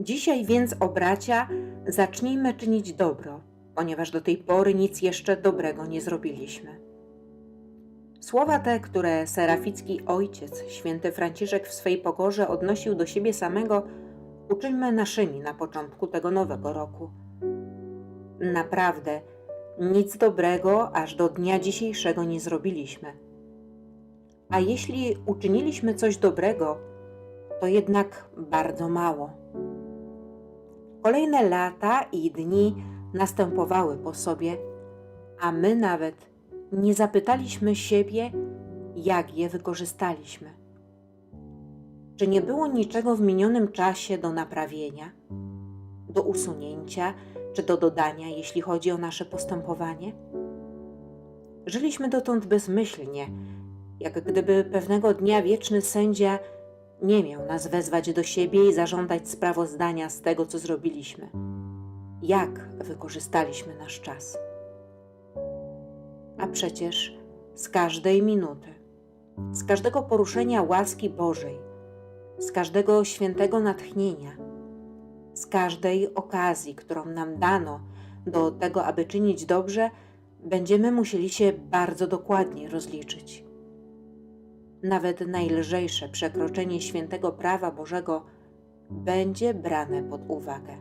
Dzisiaj więc, o bracia, zacznijmy czynić dobro, ponieważ do tej pory nic jeszcze dobrego nie zrobiliśmy. Słowa te, które seraficki ojciec, święty Franciszek w swej pokorze odnosił do siebie samego, uczyńmy naszymi na początku tego nowego roku. Naprawdę, nic dobrego aż do dnia dzisiejszego nie zrobiliśmy. A jeśli uczyniliśmy coś dobrego, to jednak bardzo mało. Kolejne lata i dni następowały po sobie, a my nawet nie zapytaliśmy siebie, jak je wykorzystaliśmy. Czy nie było niczego w minionym czasie do naprawienia, do usunięcia czy do dodania, jeśli chodzi o nasze postępowanie? Żyliśmy dotąd bezmyślnie, jak gdyby pewnego dnia wieczny sędzia nie miał nas wezwać do siebie i zażądać sprawozdania z tego, co zrobiliśmy. Jak wykorzystaliśmy nasz czas? A przecież z każdej minuty, z każdego poruszenia łaski Bożej, z każdego świętego natchnienia, z każdej okazji, którą nam dano do tego, aby czynić dobrze, będziemy musieli się bardzo dokładnie rozliczyć. Nawet najlżejsze przekroczenie świętego prawa Bożego będzie brane pod uwagę.